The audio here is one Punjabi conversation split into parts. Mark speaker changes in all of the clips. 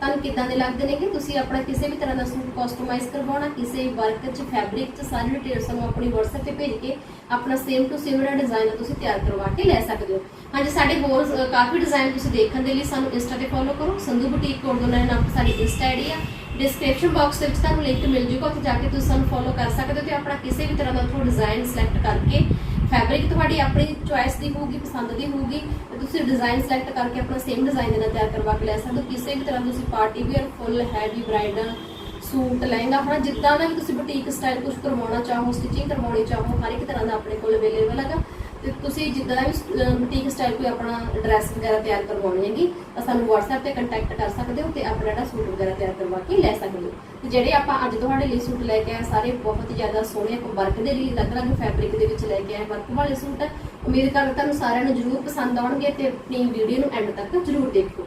Speaker 1: ਤੁਹਾਨੂੰ ਕਿੱਦਾਂ ਦੇ ਲੱਗਦੇ ਨੇ ਕਿ ਤੁਸੀਂ ਆਪਣਾ ਕਿਸੇ ਵੀ ਤਰ੍ਹਾਂ ਦਾ ਸੂਟ ਕਸਟਮਾਈਜ਼ ਕਰਵਾਉਣਾ, ਕਿਸੇ ਵਰਕ 'ਚ ਫੈਬਰਿਕ 'ਚ, ਸਾਰੀ ਡਿਟੇਲ ਸਾਨੂੰ ਆਪਣੀ WhatsApp ਤੇ ਭੇਜ ਕੇ ਆਪਣਾ ਸੇਮ ਟੂ ਸੇਮ ਦਾ ਡਿਜ਼ਾਈਨ ਤੁਸੀਂ ਤਿਆਰ ਕਰਵਾ ਕੇ ਲੈ ਸਕਦੇ ਹੋ। ਹਾਂਜੀ, ਸਾਡੇ ਹੋਰ ਕਾਫੀ ਡਿਜ਼ਾਈਨ ਤੁਸੀਂ ਦੇਖਣ ਦੇ ਲਈ ਸਾਨੂੰ ਇੰਸਟਾ ਤੇ ਫੋਲੋ ਕਰੋ। ਸੰਧੂ ਬੁਟੀਕ ਕੋਡ ਦੋਨਾਂ ਨਾਮ ਸਾਡੀ ਇੰਸਟਾ ਆਈਡੀ ਆ। ਡਿਸਕ੍ਰਿਪਸ਼ਨ ਬਾਕਸ ਦੇ ਵਿੱਚ ਤੁਹਾਨੂੰ ਲਿੰਕ ਮਿਲ ਜੂਗਾ, ਉੱਥੇ ਜਾ ਕੇ ਤੁਸੀਂ ਸਾਨੂੰ ਫੋਲੋ ਕਰ ਸਕਦੇ ਹੋ ਤੇ ਆਪਣਾ ਕਿਸੇ ਵੀ ਤਰ੍ਹਾਂ ਦਾ ਉੱਥੋਂ ਡਿਜ਼ਾਈਨ ਸਿਲੈਕਟ ਕਰਕੇ ਫੈਬਰਿਕ ਤੁਹਾਡੀ ਆਪਣੀ ਚੁਆਇਸ ਦੀ ਹੋਊਗੀ, ਪਸੰਦ ਦੀ ਹੋਊਗੀ ਤੇ ਤੁਸੀਂ ਡਿਜ਼ਾਈਨ ਸਿਲੈਕਟ ਕਰਕੇ ਆਪਣਾ ਸੇਮ ਡਿਜ਼ਾਈਨ ਦੇ ਨਾਲ ਤਿਆਰ ਕਰਵਾ ਕੇ ਲੈ ਸਕਦੇ ਹੋ। ਕਿਸੇ ਵੀ ਤਰ੍ਹਾਂ ਤੁਸੀਂ party wear full heavy bridal suit lehenga ਆਪਣਾ ਜਿੱਦਾਂ ਦਾ ਵੀ ਤੁਸੀਂ ਬੁਟੀਕ ਸਟਾਈਲ ਕੁਝ ਕਰਵਾਉਣਾ ਚਾਹੋ ਸਟਿਚਿੰਗ ਕਰਵਾਉਣੀ ਚਾਹੋ, ਹਰ ਇੱਕ ਤਰ੍ਹਾਂ ਦਾ ਆਪਣੇ ਕੋਲ ਅਵੇਲੇਬਲ ਹੈਗਾ। ਤੇ ਤੁਸੀਂ ਜਿੱਦਾਂ ਵੀ ਬੁਟੀਕ ਸਟਾਈਲ ਕੋਈ ਆਪਣਾ ਡਰੈਸ ਵਗੈਰਾ ਤਿਆਰ ਕਰਵਾਉਣੀ ਹੈਗੀ, ਤਾਂ ਸਾਨੂੰ WhatsApp ਤੇ ਕੰਟੈਕਟ ਕਰ ਸਕਦੇ ਹੋ ਤੇ ਆਪਣਾ ਜਿਹੜਾ ਸੂਟ ਵਗੈਰਾ ਤਿਆਰ ਕਰਵਾ ਕੇ ਲੈ ਸਕਦੇ ਹੋ। ਤੇ ਜਿਹੜੇ ਆਪਾਂ ਅੱਜ ਤੁਹਾਡੇ ਲਈ ਸੂਟ ਲੈ ਕੇ ਆਏ ਸਾਰੇ ਬਹੁਤ ਹੀ ਜ਼ਿਆਦਾ ਸੋਹਣੇ ਵਰਕ ਦੇ ਲਈ ਅਲੱਗ-ਅਲੱਗ ਫੈਬਰਿਕ ਦੇ ਵਿੱਚ ਲੈ ਕੇ ਆਏ ਵਰਕ ਵਾਲੇ ਸੂਟ। ਉਮੀਦ ਕਰਦਾ ਤੁਹਾਨੂੰ ਸਾਰਿਆਂ ਨੂੰ ਜ਼ਰੂਰ ਪਸੰਦ ਆਉਣਗੇ ਤੇ ਆਪਣੀ ਵੀਡੀਓ ਨੂੰ ਐਂਡ ਤੱਕ ਜ਼ਰੂਰ ਦੇਖੋ।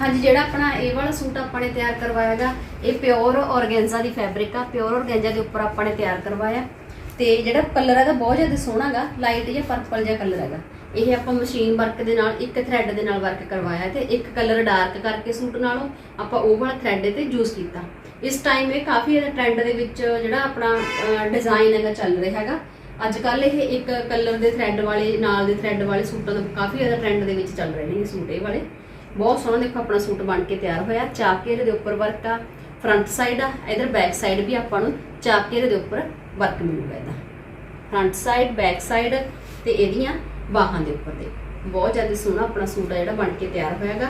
Speaker 1: ਹਾਂਜੀ, ਜਿਹੜਾ ਆਪਣਾ ਇਹ ਵਾਲਾ ਸੂਟ ਆਪਾਂ ਨੇ ਤਿਆਰ ਕਰਵਾਇਆ ਹੈਗਾ, ਇਹ ਪਿਓਰ ਔਰਗੈਂਜ਼ਾ ਦੀ ਫੈਬਰਿਕ ਆ ਪਿਓਰ ਔਰਗੈਂਜ਼ਾ ਦੇ ਉੱਪਰ ਆਪਾਂ ਨੇ ਤਿਆਰ ਕਰਵਾਇਆ। ਤੇ ਜਿਹੜਾ ਕਲਰ ਹੈਗਾ ਬਹੁਤ ਜ਼ਿਆਦਾ ਸੋਹਣਾ ਹੈਗਾ ਲਾਈਟ ਜਿਹਾ ਪਰਪਲ ਜਿਹਾ ਕਲਰ ਹੈਗਾ। ਇਹ ਆਪਾਂ ਮਸ਼ੀਨ ਵਰਕ ਦੇ ਨਾਲ, ਇੱਕ ਥ੍ਰੈਡ ਦੇ ਨਾਲ ਵਰਕ ਕਰਵਾਇਆ ਤੇ ਇੱਕ ਕਲਰ ਡਾਰਕ ਕਰਕੇ ਸੂਟ ਨਾਲੋਂ ਆਪਾਂ ਉਹ ਵਾਲਾ ਥ੍ਰੈਡ ਤੇ ਯੂਜ਼ ਕੀਤਾ। ਇਸ ਟਾਈਮ ਇਹ ਕਾਫੀ ਜ਼ਿਆਦਾ ਟ੍ਰੈਂਡ ਦੇ ਵਿੱਚ ਜਿਹੜਾ ਆਪਣਾ ਡਿਜ਼ਾਈਨ ਹੈਗਾ ਚੱਲ ਰਿਹਾ ਹੈਗਾ। ਅੱਜ ਕੱਲ ਇਹ ਇੱਕ ਕਲਰ ਦੇ ਥ੍ਰੈਡ ਵਾਲੇ, ਨਾਲ ਦੇ ਥ੍ਰੈਡ ਵਾਲੇ ਸੂਟਾਂ ਦਾ ਕਾਫੀ ਜ਼ਿਆਦਾ ਟ੍ਰੈਂਡ ਦੇ ਵਿੱਚ ਚੱਲ ਰਹੇ ਨੇ ਇਹ ਸੂਟ ਇਹ ਵਾਲੇ। ਬਹੁਤ ਸੋਹਣਾ ਦੇਖੋ ਆਪਣਾ ਸੂਟ ਬਣ ਕੇ ਤਿਆਰ ਹੋਇਆ। ਚਾਕੇ ਦੇ ਉੱਪਰ ਵਰਕ ਆ। ਫਰੰਟ ਸਾਈਡ ਆ, ਇਧਰ ਬੈਕ ਸਾਈਡ ਵੀ ਆਪਾਂ ਨੂੰ ਚਾਕੇ ਦੇ ਉੱਪਰ ਵਰਕ ਮਿਲੂਗਾ ਇਹਦਾ ਫਰੰਟ ਸਾਈਡ ਬੈਕ ਸਾਈਡ ਤੇ ਇਹਦੀਆਂ ਬਾਹਾਂ ਦੇ ਉੱਪਰ ਦੇ। ਬਹੁਤ ਜ਼ਿਆਦਾ ਸੋਹਣਾ ਆਪਣਾ ਸੂਟ ਆ ਜਿਹੜਾ ਬਣ ਕੇ ਤਿਆਰ ਹੋਇਆਗਾ।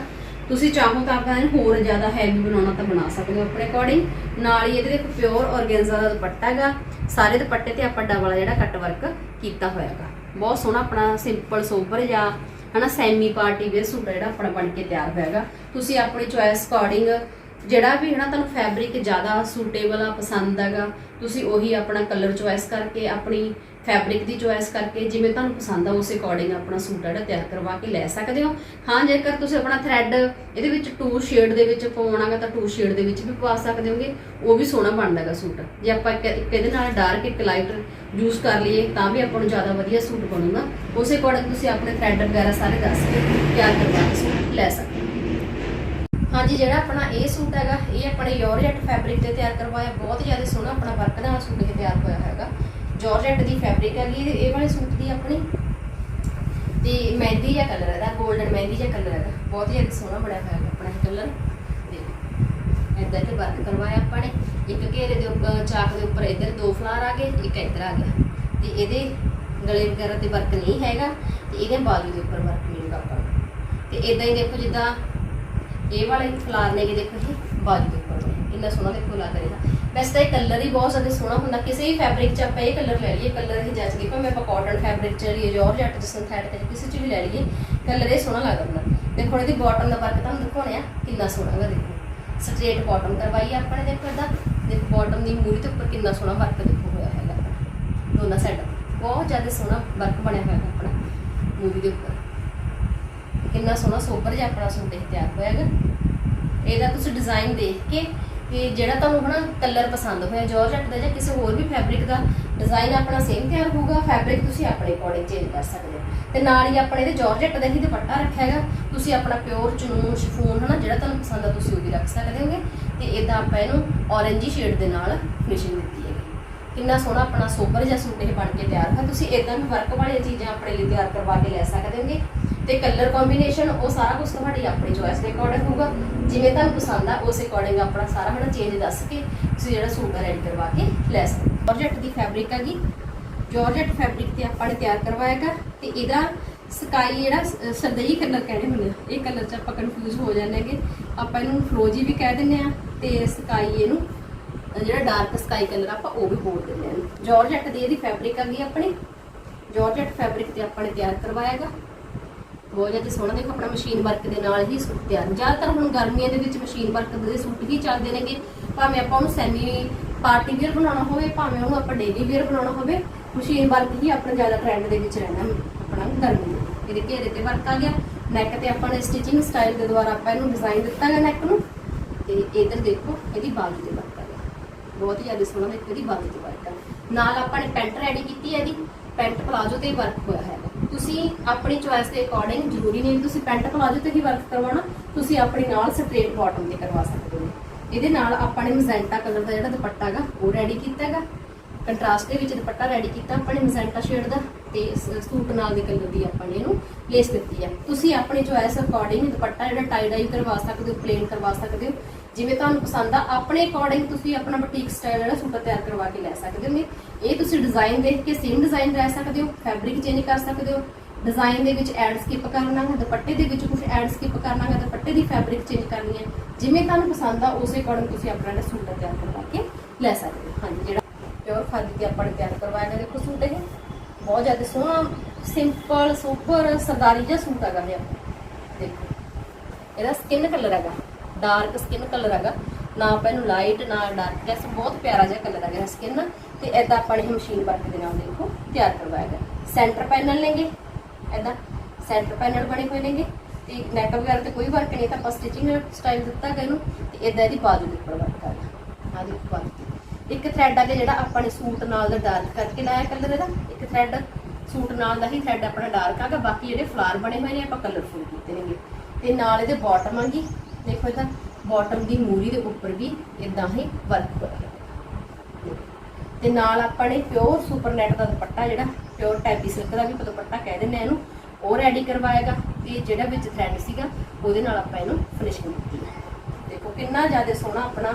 Speaker 1: ਤੁਸੀਂ ਚਾਹੋ ਤਾਂ ਆਪਾਂ ਇਹਨੂੰ ਹੋਰ ਜ਼ਿਆਦਾ ਹੈਵੀ ਬਣਾਉਣਾ ਤਾਂ ਬਣਾ ਸਕਦੇ ਹੋ ਆਪਣੇ ਅਕੋਰਡਿੰਗ ਨਾਲ ਹੀ ਇਹਦੇ ਵਿੱਚ ਪਿਓਰ ਔਰਗੈਂਜ਼ਾ ਦਾ ਦੁਪੱਟਾ ਹੈਗਾ। ਸਾਰੇ ਦੁਪੱਟੇ ਤੇ ਆਪਾਂ ਡਬਲ ਜਿਹੜਾ ਕੱਟ ਵਰਕ ਕੀਤਾ ਹੋਇਆਗਾ। ਬਹੁਤ ਸੋਹਣਾ ਆਪਣਾ ਸਿੰਪਲ ਸੋਬਰ ਜਾਂ ਹਨਾ ਸੈਮੀ ਪਾਰਟੀ ਵੇਅਰ ਸੂਟ ਜਿਹੜਾ ਆਪਣਾ ਬਣ ਕੇ ਤਿਆਰ ਹੋਇਆਗਾ। ਤੁਸੀਂ ਆਪਣੀ ਚੁਆਇਸ ਅਕੋਰਡਿੰਗ ਜਿਹੜਾ ਵੀ ਹਨਾ ਤੁਹਾਨੂੰ ਫੈਬਰਿਕ ਜ਼ਿਆਦਾ ਸੂਟੇਬਲ ਆ, ਪਸੰਦ ਹੈਗਾ, ਤੁਸੀਂ ਉਹੀ ਆਪਣਾ ਕਲਰ ਚੁਆਇਸ ਕਰਕੇ, ਆਪਣੀ ਫੈਬਰਿਕ ਦੀ ਚੁਆਇਸ ਕਰਕੇ ਜਿਵੇਂ ਤੁਹਾਨੂੰ ਪਸੰਦ ਆ, ਉਸ ਅਕੋਰਡਿੰਗ ਆਪਣਾ ਸੂਟ ਜਿਹੜਾ ਤਿਆਰ ਕਰਵਾ ਕੇ ਲੈ ਸਕਦੇ ਹੋ। ਹਾਂ, ਜੇਕਰ ਤੁਸੀਂ ਆਪਣਾ ਥ੍ਰੈਡ ਇਹਦੇ ਵਿੱਚ ਟੂ ਸ਼ੇਡ ਦੇ ਵਿੱਚ ਪਵਾਉਣਾਗਾ, ਤਾਂ ਟੂ ਸ਼ੇਡ ਦੇ ਵਿੱਚ ਵੀ ਪਵਾ ਸਕਦੇ ਹੋਗੇ। ਉਹ ਵੀ ਸੋਹਣਾ ਬਣਦਾਗਾ ਸੂਟ ਜੇ ਆਪਾਂ ਇੱਕ ਇਹਦੇ ਨਾਲ ਡਾਰਕ ਇੱਕ ਲਾਈਟ ਯੂਜ਼ ਕਰ ਲਈਏ, ਤਾਂ ਵੀ ਆਪਾਂ ਨੂੰ ਜ਼ਿਆਦਾ ਵਧੀਆ ਸੂਟ ਬਣੂਗਾ। ਉਸੇ ਅਕੋਰਡਿੰਗ ਤੁਸੀਂ ਆਪਣੇ ਥ੍ਰੈਡ ਵਗੈਰਾ ਸਾਰੇ ਦੱਸ ਕੇ ਤਿਆਰ ਕਰਵਾ ਕੇ ਸੂਟ ਲੈ ਸਕਦੇ ਹਾਂਜੀ, ਜਿਹੜਾ ਆਪਣਾ ਇਹ ਸੂਟ ਹੈਗਾ, ਇਹ ਆਪਣੇ ਜੋਰਜੈਟ ਫੈਬਰਿਕ ਤੇ ਤਿਆਰ ਕਰਵਾਇਆ। ਬਹੁਤ ਜ਼ਿਆਦਾ ਸੋਹਣਾ ਆਪਣਾ ਵਰਕ ਨਾਲ ਸੂਟ ਇਹ ਤਿਆਰ ਹੋਇਆ ਹੈਗਾ। ਜੋਰਜੈਟ ਦੀ ਫੈਬਰਿਕ ਹੈਗੀ ਇਹ ਵਾਲੇ ਸੂਟ ਦੀ ਆਪਣੀ ਤੇ ਮਹਿੰਦੀ ਜਿਹਾ ਕਲਰ ਹੈਗਾ 골ਡਨ ਮਹਿੰਦੀ ਜਿਹਾ ਕਲਰ ਹੈਗਾ। ਬਹੁਤ ਜ਼ਿਆਦਾ ਸੋਹਣਾ ਬਣਿਆ ਹੋਇਆ ਆਪਣਾ ਇਹ ਕਲਰ ਤੇ ਤੇ ਵਰਕ ਕਰਵਾਇਆ ਆਪਾਂ ਨੇ। ਇੱਕ ਘੇਰੇ ਦੇ ਉੱਪਰ, ਚਾਕ ਦੇ ਉੱਪਰ ਇੱਧਰ ਦੋ ਫਲਾਰ ਆ ਗਏ, ਇੱਕ ਇੱਧਰ ਆ ਗਿਆ। ਤੇ ਇਹਦੇ ਗਲੇ ਵਗੈਰਾ ਤੇ ਵਰਕ ਨਹੀਂ ਹੈਗਾ ਤੇ ਇਹਦੇ ਬਾਜੂ ਦੇ ਉੱਪਰ ਵਰਕ ਮਿਲੂਗਾ ਆਪਾਂ ਨੂੰ। ਤੇ ਇਦਾਂ ਹੀ ਦੇਖੋ ਜਿੱਦਾਂ ਇਹ ਵਾਲੇ ਫਲਾਰ ਨੇ ਕਿ ਦੇਖੋ ਇਹ ਬਾਜੂ ਦੇ ਉੱਪਰ ਨੇ ਇੰਨਾ ਸੋਹਣਾ ਦੇਖੋ ਲਾ ਰਿਹਾ ਵੈਸੇ ਤਾਂ ਇਹ ਕਲਰ ਹੀ ਬਹੁਤ ਜ਼ਿਆਦਾ ਸੋਹਣਾ ਹੁੰਦਾ। ਕਿਸੇ ਵੀ ਫੈਬਰਿਕ 'ਚ ਆਪਾਂ ਇਹ ਕਲਰ ਲੈ ਲਈਏ ਕਲਰ ਹੀ ਜੱਜਦੀ ਭਾਵੇਂ ਆਪਾਂ ਕਾਟਨ ਫੈਬਰਿਕ 'ਚ ਲਈਏ ਜੋਰਜੱਟ 'ਚ ਸਿੰਥੈਟਿਕ 'ਚ ਕਿਸੇ 'ਚ ਵੀ ਲੈ ਲਈਏ ਕਲਰ ਇਹ ਸੋਹਣਾ ਲੱਗਦਾ ਹੁੰਦਾ। ਦੇਖੋ ਇਹਦੀ ਬਾਟਮ ਦਾ ਵਰਕ ਤੁਹਾਨੂੰ ਦਿਖਾਉਣੇ ਆ, ਕਿੰਨਾ ਸੋਹਣਾ ਹੈਗਾ ਦੇਖੋ। ਸਟ੍ਰੇਟ ਬਾਟਮ ਕਰਵਾਈ ਆ ਆਪਾਂ ਨੇ ਦੇਖੋ ਇਹਦਾ। ਦੇਖੋ ਬਾਟਮ ਦੀ ਮੂਰੀ ਦੇ ਉੱਪਰ ਕਿੰਨਾ ਸੋਹਣਾ ਵਰਕ ਦੇਖੋ ਹੋਇਆ ਹੈਗਾ। ਆਪਣਾ ਦੋਨਾਂ ਸਾਈਡਾਂ ਬਹੁਤ ਜ਼ਿਆਦਾ ਸੋਹਣਾ ਵਰਕ ਬਣਿਆ ਹੋਇਆ ਹੈ ਆਪਣਾ, ਮੂਰੀ ਦੇ ਉੱਪਰ। ਕਿੰਨਾ ਸੋਹਣਾ ਸੋਬਰ ਜਿਹਾ ਆਪਣਾ ਸੂਟ ਇਹ ਤਿਆਰ ਹੋਇਆ ਹੈਗਾ। ਇਹਦਾ ਤੁਸੀਂ ਡਿਜ਼ਾਈਨ ਦੇਖ ਕੇ ਵੀ ਜਿਹੜਾ ਤੁਹਾਨੂੰ ਹਨਾ ਕਲਰ ਪਸੰਦ ਹੋਇਆ ਜੋਰਜੱਟ ਦਾ ਜਾਂ ਕਿਸੇ ਹੋਰ ਵੀ ਫੈਬਰਿਕ ਦਾ ਡਿਜ਼ਾਈਨ ਆਪਣਾ ਸੇਮ ਤਿਆਰ ਹੋਊਗਾ ਫੈਬਰਿਕ ਤੁਸੀਂ ਆਪਣੇ ਅਕੋਰਡਿੰਗ ਚੇਂਜ ਕਰ ਸਕਦੇ ਹੋ। ਤੇ ਨਾਲ ਹੀ ਆਪਣੇ ਇਹਦੇ ਜੋਰਜੱਟ ਦਾ ਹੀ ਦੁਪੱਟਾ ਰੱਖਿਆ ਹੈਗਾ। ਤੁਸੀਂ ਆਪਣਾ ਪਿਓਰ ਚਨੂਨ ਸ਼ਿਫੋਨ ਹਨਾ ਜਿਹੜਾ ਤੁਹਾਨੂੰ ਪਸੰਦ ਆ, ਤੁਸੀਂ ਉਹ ਵੀ ਰੱਖ ਸਕਦੇ ਹੋਗੇ। ਤੇ ਇਦਾਂ ਆਪਾਂ ਇਹਨੂੰ ਔਰੇਂਜੀ ਸ਼ੇਡ ਦੇ ਨਾਲ ਫਿਨਿਸ਼ਿੰਗ ਦਿੱਤੀ ਹੈਗੀ। ਕਿੰਨਾ ਸੋਹਣਾ ਆਪਣਾ ਸੋਬਰ ਜਿਹਾ ਸੂਟ ਇਹ ਬਣ ਕੇ ਤਿਆਰ ਹੈ ਤੁਸੀਂ ਇਦਾਂ ਵੀ ਵਰਕ ਵਾਲੀਆਂ ਚੀਜ਼ਾਂ ਆਪਣੇ ਲਈ ਤਿਆਰ ਕਰਵਾ ਕੇ ਲੈ ਸਕਦੇ ਹੋਗੇ। ਤੇ ਕਲਰ ਕੰਬੀਨੇਸ਼ਨ ਉਹ ਸਾਰਾ ਕੁਝ ਤੁਹਾਡੀ ਆਪਣੀ ਚੋਇਸ ਦੇ ਅਕੋਰਡਿੰਗ ਹੋਊਗਾ। ਜਿਵੇਂ ਤੁਹਾਨੂੰ ਪਸੰਦ ਆ, ਉਸ ਅਕੋਰਡਿੰਗ ਆਪਣਾ ਸਾਰਾ ਹਨਾ ਚੇਂਜ ਦੱਸ ਕੇ ਤੁਸੀਂ ਜਿਹੜਾ ਸੂਟ ਰੈਡੀ ਕਰਵਾ ਕੇ ਲੈ ਸਕਦੇ ਹੋ। ਜੋਰਜੱਟ ਦੀ ਫੈਬਰਿਕ ਹੈਗੀ ਜੋਰਜੱਟ ਫੈਬਰਿਕ ਤੇ ਆਪਾਂ ਨੇ ਤਿਆਰ ਕਰਵਾਏਗਾ ਤੇ ਇਹਦਾ ਸਕਾਈ ਜਿਹੜਾ ਸ- ਸਰਦਈ ਕਲਰ ਕਹਿੰਦੇ ਹੁੰਦੇ ਆ। ਇਹ ਕਲਰ ਚ ਆਪਾਂ ਕਨਫਿਊਜ਼ ਹੋ ਜਾਂਦੇ ਹੈਗੇ। ਆਪਾਂ ਇਹਨੂੰ ਫਰੋਜੀ ਵੀ ਕਹਿ ਦਿੰਦੇ ਆ ਤੇ ਸਕਾਈ ਇਹਨੂੰ ਜਿਹੜਾ ਡਾਰਕ ਸਕਾਈ ਕਲਰ ਆਪਾਂ ਉਹ ਵੀ ਬੋਲ ਦਿੰਦੇ ਆ। ਜੋਰਜੱਟ ਦੀ ਇਹਦੀ ਫੈਬਰਿਕ ਹੈਗੀ ਆਪਣੀ। ਜੋਰਜੱਟ ਫੈਬਰਿਕ ਤੇ ਆਪਾਂ ਨੇ ਤਿਆਰ ਕਰਵਾਇਆਗਾ ਬਹੁਤ ਜ਼ਿਆਦਾ ਸੋਹਣਾ ਦੇਖੋ ਆਪਣਾ ਮਸ਼ੀਨ ਵਰਕ ਦੇ ਨਾਲ ਹੀ ਸੂਟ ਤਿਆਰ ਜ਼ਿਆਦਾਤਰ ਹੁਣ ਗਰਮੀਆਂ ਦੇ ਵਿੱਚ ਮਸ਼ੀਨ ਵਰਕ ਦੇ ਸੂਟ ਹੀ ਚੱਲਦੇ ਨੇਗੇ। ਭਾਵੇਂ ਆਪਾਂ ਉਹਨੂੰ ਸੈਮੀ ਪਾਰਟੀ ਵੇਅਰ ਬਣਾਉਣਾ ਹੋਵੇ, ਭਾਵੇਂ ਉਹਨੂੰ ਆਪਾਂ ਡੇਲੀ ਵੇਅਰ ਬਣਾਉਣਾ ਹੋਵੇ ਮਸ਼ੀਨ ਵਰਕ ਹੀ ਆਪਣਾ ਜ਼ਿਆਦਾ ਟ੍ਰੈਂਡ ਦੇ ਵਿੱਚ ਰਹਿਣਾ ਆਪਣਾ ਗਰਮੀ ਇਹਦੇ ਘੇਰੇ ਤੇ ਵਰਕ ਆ ਗਿਆ। ਨੈਕ ਤੇ ਆਪਾਂ ਨੇ ਸਟਿਚਿੰਗ ਸਟਾਈਲ ਦੇ ਦੁਆਰਾ ਆਪਾਂ ਇਹਨੂੰ ਡਿਜ਼ਾਈਨ ਦਿੱਤਾ ਹੈ ਨੈਕ ਨੂੰ। ਤੇ ਇਧਰ ਦੇਖੋ, ਇਹਦੀ ਬਾਜੂ ਤੇ ਵਰਕ ਆ ਗਿਆ। ਬਹੁਤ ਹੀ ਜ਼ਿਆਦਾ ਸੋਹਣਾ ਦੇਖੋ ਇਹਦੀ ਬਾਜੂ ਤੇ ਵਰਕ ਆ ਨਾਲ ਆਪਾਂ ਨੇ ਪੈਂਟ ਰੈਡੀ ਕੀਤੀ ਹੈ ਇਹਦੀ। ਪੈਂਟ ਪਲਾਜੋ ਤੇ ਵਰਕ ਹੋਇਆ ਹੈ। ਤੁਸੀਂ ਆਪਣੀ ਚੁਆਇਸ ਦੇ ਅਕੋਰਡਿੰਗ ਜ਼ਰੂਰੀ ਨਹੀਂ, ਤੁਸੀਂ ਪੈਂਟ ਪਲਾਜੋ ਤੇ ਹੀ ਵਰਕ ਕਰਵਾਉਣਾ, ਤੁਸੀਂ ਆਪਣੀ ਨਾਲ ਸਟ੍ਰੇਟ ਬਾਟਮ ਤੇ ਕਰਵਾ ਸਕਦੇ ਹੋ। ਇਹਦੇ ਨਾਲ ਆਪਾਂ ਨੇ ਮਜ਼ੈਂਟਾ ਕਲਰ ਦਾ ਜਿਹੜਾ ਦੁਪੱਟਾ ਹੈਗਾ, ਉਹ ਰੈਡੀ ਕੀਤਾ ਹੈਗਾ। ਕੰਟਰਾਸਟ ਦੇ ਵਿੱਚ ਦੁਪੱਟਾ ਰੈਡੀ ਕੀਤਾ, ਆਪਾਂ ਨੇ ਮਜ਼ੈਂਟਾ ਸ਼ੇਡ ਦਾ ਤੇ ਸੂਟ ਨਾਲ ਦੇ ਕਲਰ ਦੀ ਆਪਾਂ ਨੇ ਇਹਨੂੰ ਲੇਸ ਦਿੱਤੀ ਹੈ। ਤੁਸੀਂ ਆਪਣੀ ਚੁਆਇਸ ਅਕੋਰਡਿੰਗ ਦੁਪੱਟਾ ਜਿਹੜਾ ਟਾਈ ਡਾਈ ਕਰਵਾ ਸਕਦੇ ਹੋ ਪਲੇਨ ਕਰਵਾ ਸਕਦੇ ਹੋ ਜਿਵੇਂ ਤੁਹਾਨੂੰ ਪਸੰਦ ਆ, ਆਪਣੇ ਅਕੋਰਡਿੰਗ ਤੁਸੀਂ ਆਪਣਾ ਬੁਟੀਕ ਸਟਾਈਲ ਜਿਹੜਾ ਸੂਟ ਤਿਆਰ ਕਰਵਾ ਕੇ ਲੈ ਸਕਦੇ ਹੋ। ਇਹ ਤੁਸੀਂ ਡਿਜ਼ਾਈਨ ਦੇਖ ਕੇ ਸੇਮ ਡਿਜ਼ਾਈਨ ਲੈ ਸਕਦੇ ਹੋ ਫੈਬਰਿਕ ਚੇਂਜ ਕਰ ਸਕਦੇ ਹੋ। ਡਿਜ਼ਾਈਨ ਦੇ ਵਿੱਚ ਐਡ ਸਕਿਪ ਕਰਨਾ ਹੈ, ਦੁਪੱਟੇ ਦੇ ਵਿੱਚ ਕੁਝ ਐਡ ਸਕਿਪ ਕਰਨਾ ਹੈ, ਦੁਪੱਟੇ ਦੀ ਫੈਬਰਿਕ ਚੇਂਜ ਕਰਨੀ ਹੈ। ਜਿਵੇਂ ਤੁਹਾਨੂੰ ਪਸੰਦ ਆ, ਉਸੇ ਅਕੋਰਡਿੰਗ ਤੁਸੀਂ ਆਪਣਾ ਜਿਹੜਾ ਸੂਟ ਤਿਆਰ ਕਰਵਾ ਕੇ ਲੈ ਸਕਦੇ ਹੋ। ਹਾਂਜੀ, ਜਿਹੜਾ ਪਿਓਰ ਖਾਦੀ ਤੇ ਆਪਾਂ ਨੇ ਤਿਆਰ ਕਰਵਾਇਆ ਗਿਆ ਦੇਖੋ ਸੂਟ ਇਹ। ਬਹੁਤ ਜ਼ਿਆਦਾ ਸੋਹਣਾ ਸਿੰਪਲ ਸੁਪਰ ਸਰਦਾਰੀ ਜਿਹਾ ਸੂਟ ਹੈਗਾ ਮੇਰਾ ਦੇਖੋ, ਇਹਦਾ ਸਕਿਨ ਕਲਰ ਹੈਗਾ। ਡਾਰਕ ਸਕਿਨ ਕਲਰ ਹੈਗਾ। ਨਾ ਆਪਾਂ ਇਹਨੂੰ ਲਾਈਟ ਨਾ ਡਾਰਕ ਜੈਸ ਬਹੁਤ ਪਿਆਰਾ ਜਿਹਾ ਕਲਰ ਹੈਗਾ ਸਕਿਨ ਤੇ ਇਦਾਂ ਆਪਾਂ ਨੇ ਮਸ਼ੀਨ ਵਰਕ ਦੇ ਨਾਲ ਦੇਖੋ, ਤਿਆਰ ਕਰਵਾਇਆ ਗਿਆ। ਸੈਂਟਰ ਪੈਨਲ ਲੈਂਗੇ ਇਦਾਂ ਸੈਂਟਰ ਪੈਨਲ ਬਣੇ ਹੋਏ ਨੇਗੇ ਤੇ ਨੈਟ ਵਗੈਰਾ ਤੇ ਕੋਈ ਵਰਕ ਨਹੀਂ, ਤਾਂ ਆਪਾਂ ਸਟਿਚਿੰਗ ਸਟਾਈਲ ਦਿੱਤਾ ਗਿਆ ਇਹਨੂੰ। ਤੇ ਇਦਾਂ ਇਹਦੀ ਬਾਜੂ ਦੇ ਉੱਪਰ ਵਰਕ ਕਰਨਾ ਆ ਦੇਖੋ ਬਾਜੂ ਇੱਕ ਥ੍ਰੈਡ ਆ ਕੇ ਜਿਹੜਾ ਆਪਾਂ ਨੇ ਸੂਟ ਨਾਲ ਦਾ ਡਾਰਕ ਕਰਕੇ ਲਾਇਆ ਕਲਰ ਇਹਦਾ। ਇੱਕ ਥ੍ਰੈਡ ਸੂਟ ਨਾਲ ਦਾ ਹੀ ਥ੍ਰੈਡ ਆਪਣਾ ਡਾਰਕ ਆਗਾ ਬਾਕੀ ਜਿਹੜੇ ਫਲਾਰ ਬਣੇ ਹੋਏ ਨੇ, ਆਪਾਂ ਕਲਰਫੁਲ ਕੀਤੇ ਨੇਗੇ। ਤੇ ਨਾਲ ਇਹਦੇ ਬਾਟਮ ਆਂਗੀ ਦੇਖੋ ਇਹਦਾ ਬਾਟਮ ਦੀ ਮੂਰੀ ਦੇ ਉੱਪਰ ਵੀ ਇਦਾਂ ਹੀ ਵਰਕ ਹੋਇਆ ਤੇ ਨਾਲ ਆਪਾਂ ਨੇ ਪਿਓਰ ਸੁਪਰ ਨੈਟ ਦਾ ਦੁਪੱਟਾ ਜਿਹੜਾ ਪਿਓਰ ਟੈਪੀ ਸਿਲਕ ਦਾ ਵੀ ਦੁਪੱਟਾ ਕਹਿ ਦਿੰਦੇ ਆ ਇਹਨੂੰ, ਉਹ ਰੈਡੀ ਕਰਵਾਏਗਾ। ਤੇ ਜਿਹੜਾ ਵਿੱਚ ਥ੍ਰੈਡ ਸੀਗਾ, ਉਹਦੇ ਨਾਲ ਆਪਾਂ ਇਹਨੂੰ ਫਿਨਿਸ਼ਿੰਗ ਕੀਤੀ ਹੈ। ਦੇਖੋ ਕਿੰਨਾ ਜ਼ਿਆਦਾ ਸੋਹਣਾ ਆਪਣਾ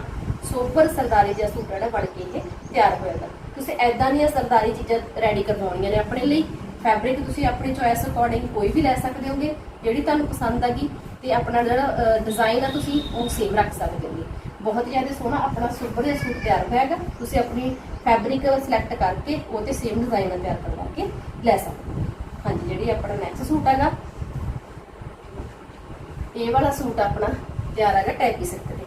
Speaker 1: ਸੋਬਰ ਸਰਦਾਰੀ ਜਿਹਾ ਸੂਟ ਜਿਹੜਾ ਬਣ ਕੇ ਇਹ ਤਿਆਰ ਹੋਏਗਾ ਤੁਸੀਂ ਐਦਾਂ ਦੀਆਂ ਸਰਦਾਰੀ ਚੀਜ਼ਾਂ ਰੈਡੀ ਕਰਵਾਉਣੀਆਂ ਨੇ ਆਪਣੇ ਲਈ ਫੈਬਰਿਕ ਤੁਸੀਂ ਆਪਣੀ ਚੋਇਸ ਅਕੋਰਡਿੰਗ ਕੋਈ ਵੀ ਲੈ ਸਕਦੇ ਹੋਗੇ, ਜਿਹੜੀ ਤੁਹਾਨੂੰ ਪਸੰਦ ਆਗੀ ਤੇ ਆਪਣਾ ਜਿਹੜਾ ਡਿਜ਼ਾਈਨ ਆ ਤੁਸੀਂ ਉਹ ਸੇਮ ਰੱਖ ਸਕਦੇ ਹੋਗੇ। ਬਹੁਤ ਜ਼ਿਆਦਾ ਸੋਹਣਾ ਆਪਣਾ ਸੁਪਰ ਜਿਹਾ ਸੂਟ ਤਿਆਰ ਹੋਇਆਗਾ ਤੁਸੀਂ ਆਪਣੀ ਫੈਬਰਿਕ ਸਿਲੈਕਟ ਕਰਕੇ ਉਹ ਤੇ ਸੇਮ ਡਿਜ਼ਾਈਨ ਤਿਆਰ ਕਰਵਾ ਕੇ ਲੈ ਸਕਦੇ ਹਾਂਜੀ, ਜਿਹੜੀ ਆਪਣਾ ਨੈਕਸਟ ਸੂਟ ਹੈਗਾ, ਇਹ ਵਾਲਾ ਸੂਟ ਆਪਣਾ ਤਿਆਰ ਹੈਗਾ ਟੈਪੀ ਸਿਲਕ ਦੇ।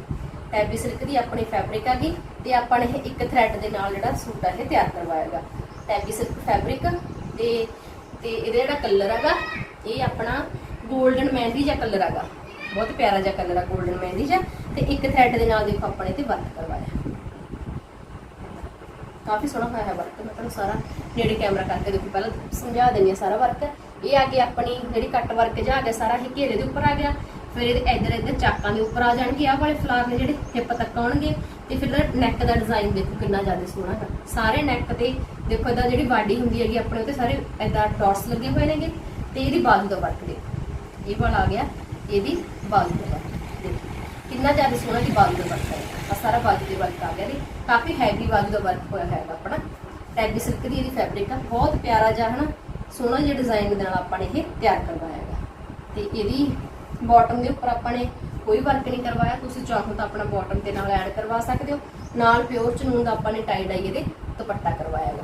Speaker 1: ਟੈਪੀ ਸਿਲਕ ਦੀ ਆਪਣੀ ਫੈਬਰਿਕ ਹੈਗੀ ਤੇ ਆਪਾਂ ਨੇ ਇਹ ਇੱਕ ਥ੍ਰੈਡ ਦੇ ਨਾਲ ਜਿਹੜਾ ਸੂਟ ਆ ਇਹ ਤਿਆਰ ਕਰਵਾਇਆਗਾ ਟੈਪੀ ਸਿਲਕ ਫੈਬਰਿਕ ਤੇ ਤੇ ਇਹਦਾ ਜਿਹੜਾ ਕਲਰ ਹੈਗਾ, ਇਹ ਆਪਣਾ 골ਡਨ ਮਹਿੰਦੀ ਜਿਹਾ ਕਲਰ ਹੈਗਾ। ਬਹੁਤ ਪਿਆਰਾ ਜਿਹਾ ਕਲਰ ਹੈ 골ਡਨ ਮਹਿੰਦੀ ਜਿਹਾ। ਤੇ ਇੱਕ ਥ੍ਰੈਡ ਦੇ ਨਾਲ ਦੇਖੋ, ਆਪਾਂ ਤੇ ਵਰਕ ਕਰਵਾਇਆ। ਕਾਫੀ ਸੋਹਣਾ ਹੋਇਆ ਹੈ ਵਰਕ ਮੈਂ ਤੁਹਾਨੂੰ ਸਾਰਾ ਨੇੜੇ ਕੈਮਰਾ ਕਰਕੇ ਦੇਖੋ, ਪਹਿਲਾਂ ਸਮਝਾ ਦਿੰਦੀ ਹਾਂ ਸਾਰਾ ਵਰਕ ਇਹ ਆ ਗਿਆ ਆਪਣੀ ਜਿਹੜੀ ਕੱਟ ਵਰਕ ਜਾ ਆ ਗਿਆ, ਸਾਰਾ ਇਹ ਘੇਰੇ ਦੇ ਉੱਪਰ ਆ ਗਿਆ। ਫਿਰ ਇਹਦੇ ਇੱਧਰ ਇੱਧਰ ਚਾਕਾਂ ਦੇ ਉੱਪਰ ਆ ਜਾਣਗੇ, ਆਹ ਵਾਲੇ ਫਲਾਰ ਨੇ ਜਿਹੜੇ ਹਿੱਪ ਤੱਕ ਆਉਣਗੇ। ਤੇ ਫਿਰ ਨੈਕ ਦਾ ਡਿਜ਼ਾਈਨ ਦੇਖੋ ਕਿੰਨਾ ਜ਼ਿਆਦਾ ਸੋਹਣਾ ਹੈ ਸਾਰੇ ਨੈਕ ਤੇ ਦੇਖੋ ਇਹਦਾ ਜਿਹੜੀ ਬਾਡੀ ਹੁੰਦੀ ਹੈਗੀ, ਆਪਣੇ ਉੱਤੇ ਸਾਰੇ ਇਦਾਂ ਡਾਟਸ ਲੱਗੇ ਹੋਏ ਨੇਗੇ ਤੇ ਇਹਦੀ ਬਾਜੂ ਦਾ ਵਰਕ ਦੇਖੋ। ਇਹ ਵਾਲਾ ਆ ਗਿਆ, ਇਹਦੀ ਬਾਜੂ ਦਾ ਵਰਕ ਦੇਖੋ। ਕਿੰਨਾ ਜ਼ਿਆਦਾ ਸੋਹਣਾ ਦੀ ਬਾਜੂ ਦਾ ਵਰਕ ਹੈ। ਆ ਸਾਰਾ ਬਾਜੂ ਦੇ ਵਰਕ ਆ ਗਿਆ ਜੀ। ਕਾਫੀ ਹੈਵੀ ਬਾਜੂ ਦਾ ਵਰਕ ਹੋਇਆ ਹੈਗਾ ਆਪਣਾ। ਟੈਬੀ ਸਿਲਕ ਦੀ ਇਹਦੀ ਫੈਬਰਿਕ ਆ। ਬਹੁਤ ਪਿਆਰਾ ਜਿਹਾ, ਹਨਾ, ਸੋਹਣਾ ਜਿਹਾ ਡਿਜ਼ਾਈਨ ਦੇ ਨਾਲ ਆਪਾਂ ਨੇ ਇਹ ਤਿਆਰ ਕਰਵਾਇਆ ਹੈਗਾ। ਤੇ ਇਹਦੀ ਬਾਟਮ ਦੇ ਉੱਪਰ ਆਪਾਂ ਨੇ ਕੋਈ ਵਰਕ ਨਹੀਂ ਕਰਵਾਇਆ। ਤੁਸੀਂ ਚਾਹੋ ਤਾਂ ਆਪਣਾ ਬਾਟਮ ਦੇ ਨਾਲ ਐਡ ਕਰਵਾ ਸਕਦੇ ਹੋ। ਨਾਲ ਪਿਓਰ ਚਨੂਨ ਦਾ ਆਪਾਂ ਨੇ ਟਾਈ ਡਾਈ ਇਹਦੇ ਦੁਪੱਟਾ ਕਰਵਾਇਆ ਹੈਗਾ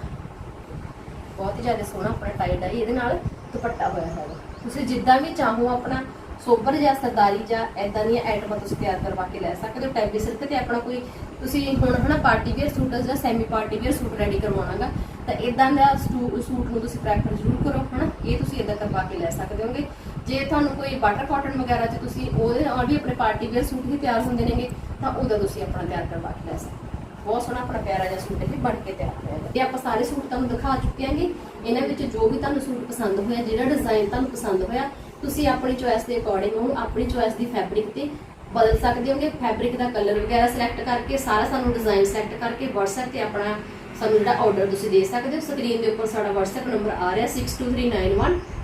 Speaker 1: ਬਹੁਤ ਹੀ ਜ਼ਿਆਦਾ ਸੋਹਣਾ ਆਪਣਾ ਟਾਈ ਡਾਈ ਇਹਦੇ ਨਾਲ ਦੁਪੱਟਾ ਹੋਇਆ ਹੈਗਾ ਤੁਸੀਂ ਜਿੱਦਾਂ ਵੀ ਚਾਹੋ ਆਪਣਾ ਸੋਬਰ ਜਾਂ ਸਰਦਾਰੀ ਜਾਂ ਐਦਾਂ ਦੀਆਂ ਆਈਟਮਾਂ ਤੁਸੀਂ ਤਿਆਰ ਕਰਵਾ ਕੇ ਲੈ ਸਕਦੇ ਹੋ। ਟੈਬੀ ਸਿਲਕ ਤੇ ਆਪਣਾ ਕੋਈ ਤੁਸੀਂ ਹੁਣ ਹਨਾ ਪਾਰਟੀ ਵੇਅਰ ਸੂਟ ਜਾਂ semi party wear suit ready ਕਰਵਾਉਣਾਗਾ, ਤਾਂ ਇਦਾਂ ਦਾ ਸਟੂ- ਸੂਟ ਨੂੰ ਤੁਸੀਂ ਪ੍ਰੈਫਰ ਜ਼ਰੂਰ ਕਰੋ, ਹਨਾ। ਇਹ ਤੁਸੀਂ ਇਦਾਂ ਕਰਵਾ ਕੇ ਲੈ ਸਕਦੇ ਹੋਗੇ। ਜੇ ਤੁਹਾਨੂੰ ਕੋਈ ਵਾਟਰ ਕਾਟਨ ਵਗੈਰਾ ਚ ਤੁਸੀਂ ਉਹਦੇ ਨਾਲ ਵੀ ਆਪਣੇ ਪਾਰਟੀ ਵੇਅਰ ਸੂਟ ਵੀ ਤਿਆਰ ਹੁੰਦੇ ਨੇਗੇ, ਤਾਂ ਉਹਦਾ ਤੁਸੀਂ ਆਪਣਾ ਤਿਆਰ ਕਰਵਾ ਕੇ ਲੈ ਸਕਦੇ ਹੋ। ਬਹੁਤ ਸੋਹਣਾ ਆਪਣਾ ਪਿਆਰਾ ਜਿਹਾ ਸੂਟ ਇਹ ਬਣ ਕੇ ਤਿਆਰ ਹੋਇਆ ਹੈ ਆਪਾਂ ਸਾਰੇ ਸੂਟ ਤੁਹਾਨੂੰ ਦਿਖਾ ਚੁੱਕੇ ਆਂਗੇ ਇਹਨਾਂ ਵਿੱਚ ਜੋ ਵੀ ਤੁਹਾਨੂੰ ਸੂਟ ਪਸੰਦ ਹੋਇਆ, ਜਿਹੜਾ ਡਿਜ਼ਾਈਨ ਤੁਹਾਨੂੰ ਪਸੰਦ ਹੋਇਆ, ਤੁਸੀਂ ਆਪਣੀ ਚੋਇਸ ਦੇ ਅਕੋਰਡਿੰਗ ਉਹਨੂੰ ਆਪਣੀ ਚੋਇਸ ਦੀ ਫੈਬਰਿਕ ਤੇ ਬਦਲ ਸਕਦੇ ਹੋਗੇ। ਫੈਬਰਿਕ ਦਾ ਕਲਰ ਵਗੈਰਾ ਸਿਲੈਕਟ ਕਰਕੇ, ਸਾਰਾ ਸਾਨੂੰ ਡਿਜ਼ਾਈਨ ਸਿਲੈਕਟ ਕਰਕੇ WhatsApp ਤੇ ਆਪਣਾ ਸਾਨੂੰ ਜਿਹੜਾ ਆਰਡਰ ਤੁਸੀਂ ਦੇ ਸਕਦੇ ਹੋ। ਸਕਰੀਨ ਦੇ ਉੱਪਰ ਸਾਡਾ WhatsApp ਨੰਬਰ ਆ ਰਿਹਾ